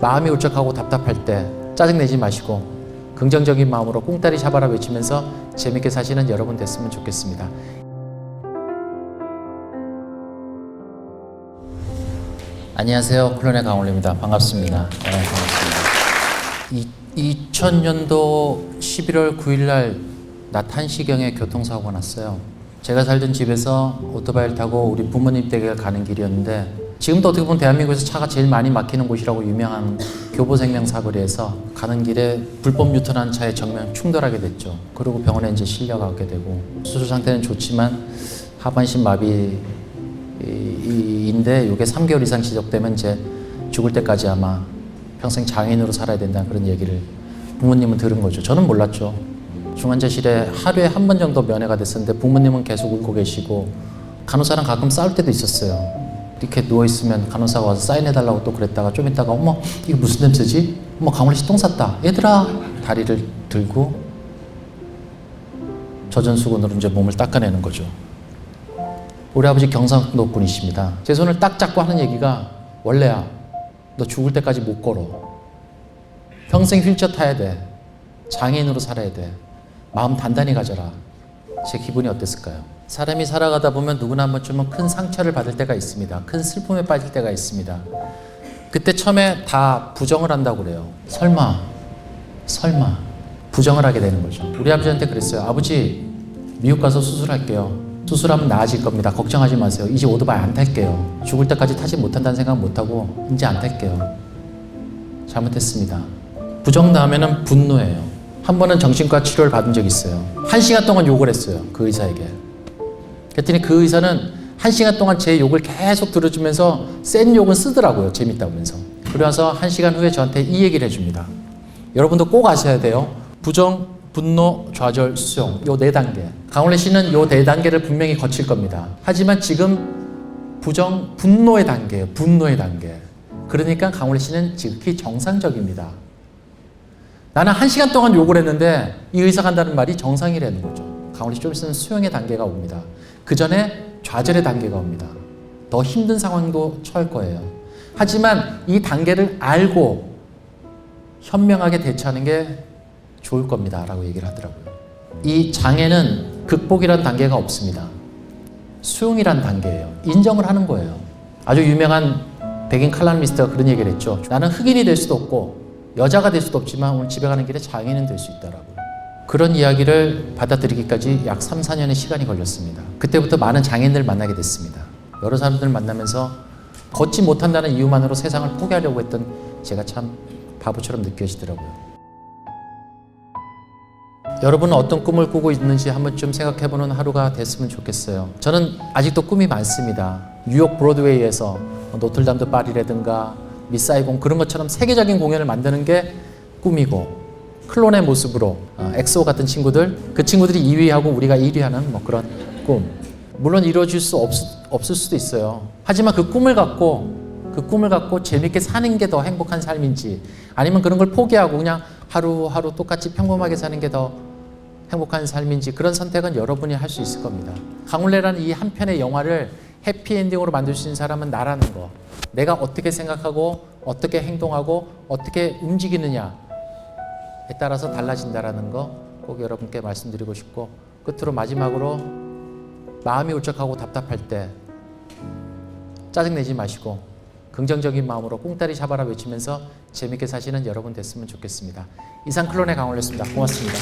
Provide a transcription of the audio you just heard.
마음이 울적하고 답답할 때 짜증내지 마시고 긍정적인 마음으로 꽁다리 잡아라 외치면서 재밌게 사시는 여러분 됐으면 좋겠습니다. 안녕하세요. 클론의 강올입니다. 반갑습니다. 네, 반갑습니다. 이, 2000년도 11월 9일 날낮 1시경에 교통사고가 났어요. 제가 살던 집에서 오토바이를 타고 우리 부모님 댁에 가는 길이었는데 지금도 어떻게 보면 대한민국에서 차가 제일 많이 막히는 곳이라고 유명한 교보생명 사거리에서 가는 길에 불법 유턴한 차에 정면 충돌하게 됐죠. 그리고 병원에 이제 실려가게 되고 수술 상태는 좋지만 하반신 마비인데 이게 3개월 이상 지속되면 이제 죽을 때까지 아마 평생 장애인으로 살아야 된다는 그런 얘기를 부모님은 들은 거죠. 저는 몰랐죠. 중환자실에 하루에 한 번 정도 면회가 됐었는데 부모님은 계속 울고 계시고 간호사랑 가끔 싸울 때도 있었어요. 이렇게 누워 있으면 간호사가 와서 사인해 달라고 또 그랬다가 좀 있다가 어머 이게 무슨 냄새지? 어머 강원래 씨똥 쌌다. 얘들아 다리를 들고 젖은 수건으로 이제 몸을 닦아내는 거죠. 우리 아버지 경상도 분이십니다. 제 손을 딱 잡고 하는 얘기가 원래야 너 죽을 때까지 못 걸어. 평생 휠체어 타야 돼. 장애인으로 살아야 돼. 마음 단단히 가져라. 제 기분이 어땠을까요? 사람이 살아가다 보면 누구나 한 번쯤은 큰 상처를 받을 때가 있습니다. 큰 슬픔에 빠질 때가 있습니다. 그때 처음에 다 부정을 한다고 그래요. 설마, 설마. 부정을 하게 되는 거죠. 우리 아버지한테 그랬어요. 아버지, 미국 가서 수술할게요. 수술하면 나아질 겁니다. 걱정하지 마세요. 이제 오토바이 안 탈게요. 죽을 때까지 타지 못한다는 생각 못 하고 이제 안 탈게요. 잘못했습니다. 부정 다음에는 분노예요. 한 번은 정신과 치료를 받은 적이 있어요. 한 시간 동안 욕을 했어요. 그 의사에게. 그랬더니 그 의사는 한 시간 동안 제 욕을 계속 들어주면서 센 욕은 쓰더라고요. 재밌다면서. 그러면서 한 시간 후에 저한테 이 얘기를 해줍니다. 여러분도 꼭 아셔야 돼요. 부정, 분노, 좌절, 수용. 요 네 단계. 강원래 씨는 요 네 단계를 분명히 거칠 겁니다. 하지만 지금 부정, 분노의 단계예요. 분노의 단계. 그러니까 강원래 씨는 지극히 정상적입니다. 나는 한 시간 동안 욕을 했는데 이 의사가 한다는 말이 정상이라는 거죠. 강원래 씨좀 있으면 수용의 단계가 옵니다. 그 전에 좌절의 단계가 옵니다. 더 힘든 상황도 처할 거예요. 하지만 이 단계를 알고 현명하게 대처하는 게 좋을 겁니다. 라고 얘기를 하더라고요. 이 장애는 극복이란 단계가 없습니다. 수용이란 단계예요. 인정을 하는 거예요. 아주 유명한 백인 칼럼니스트가 그런 얘기를 했죠. 나는 흑인이 될 수도 없고 여자가 될 수도 없지만 오늘 집에 가는 길에 장애인은 될수 있다라고. 그런 이야기를 받아들이기까지 약 3, 4년의 시간이 걸렸습니다. 그때부터 많은 장애인들을 만나게 됐습니다. 여러 사람들을 만나면서 걷지 못한다는 이유만으로 세상을 포기하려고 했던 제가 참 바보처럼 느껴지더라고요. 여러분은 어떤 꿈을 꾸고 있는지 한 번쯤 생각해보는 하루가 됐으면 좋겠어요. 저는 아직도 꿈이 많습니다. 뉴욕 브로드웨이에서 노틀담드 파리라든가 미사이공 그런 것처럼 세계적인 공연을 만드는 게 꿈이고 클론의 모습으로 어, 엑소 같은 친구들 그 친구들이 2위하고 우리가 1위하는 뭐 그런 꿈 물론 이루어질 수 없, 없을 수도 있어요. 하지만 그 꿈을 갖고 그 꿈을 갖고 재밌게 사는 게 더 행복한 삶인지 아니면 그런 걸 포기하고 그냥 하루하루 똑같이 평범하게 사는 게 더 행복한 삶인지 그런 선택은 여러분이 할 수 있을 겁니다. 강울레라는 이 한 편의 영화를 해피엔딩으로 만들 수 있는 사람은 나라는 거. 내가 어떻게 생각하고 어떻게 행동하고 어떻게 움직이느냐에 따라서 달라진다라는 거 꼭 여러분께 말씀드리고 싶고 끝으로 마지막으로 마음이 울적하고 답답할 때 짜증내지 마시고 긍정적인 마음으로 꽁다리 잡아라 외치면서 재밌게 사시는 여러분 됐으면 좋겠습니다. 이상 클론의 강원래였습니다. 고맙습니다.